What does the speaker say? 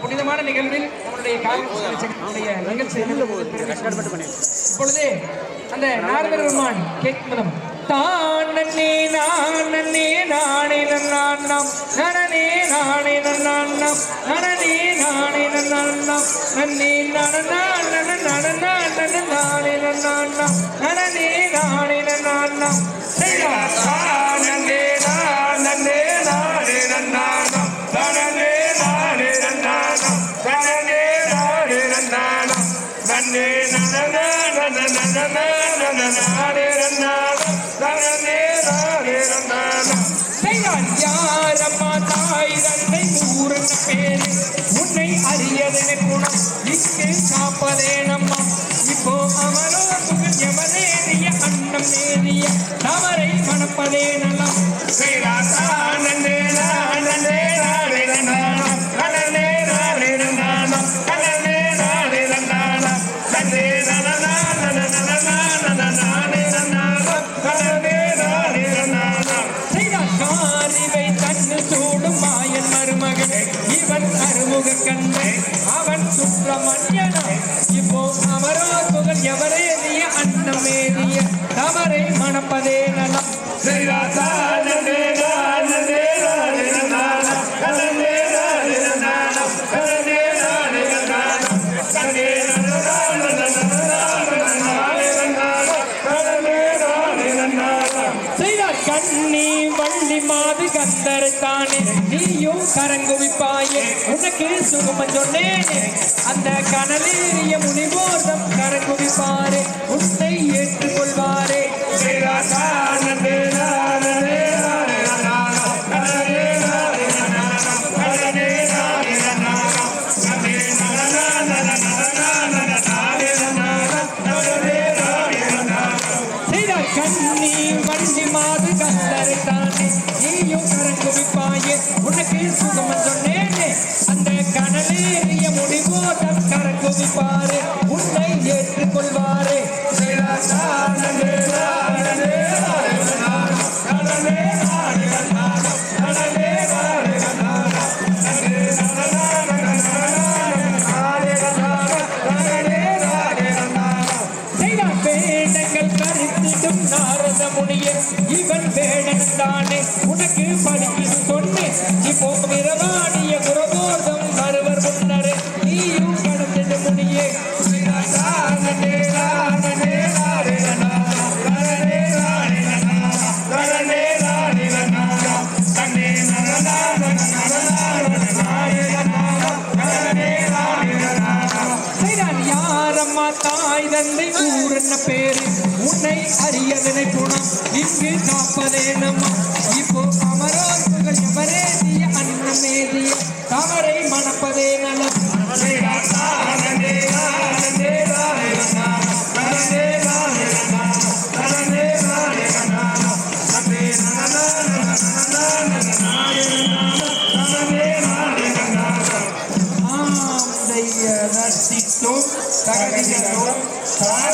புனிதமான நிகழ்வில் நம்மளுடைய காங்கிரஸ் நிகழ்ச்சி இப்பொழுது அந்த நாரதர் பெருமான் கேட்கும் தானே நானே நானே நன்னாம் நனனே நானே நன்னாம் நனனே நானே நன்னாம் நன்னே நனனா நன நனனா நன நானே நன்னாம் நனனே நானே நன்னாம் யாரம்மா தாய் தந்தை ஊரன் பேரு உன்னை அறியதென குணம் இங்கு காப்பதே நம்மா இப்போ அவனோ புகழ் எவனேறிய அன்னம் ஏறிய தவறை மணப்பதே நலம் நன்னே நானே நானே நன்னாம் நனனே நானே இவன் அருமுக கண்ணை அவன் சுப்பிரமணியனம் இப்போ அமரோ புகழ் எவரே எளிய அன்னம் ஏறிய தவறை மணப்பதே நலம் செய்தார் கண்ணி வள்ளி மாது கந்தரை தானே. நீயும் கரங்குவிப்பாயே உனக்கு சுகம சொன்னேன். அந்த கனலேறிய முனிபோதம் கரங்குவிப்பாரே உன்னை ஏற்றுக்கொள்வாரே. வள்ளி மாது கந்தரை தானே நீயும் கரங்குவிப்பாயே உனக்கு சுகம சொன்னேனே அந்த கனலேறிய முடிவோதம் கரங்குவிப்பாரே உன்னை நாரத இவன் வேடன் தானே தாய் தந்தை ஊர் என்ன பேரு உன்னை அறிய குணம் இங்கு காப்பதே நம்ம. Time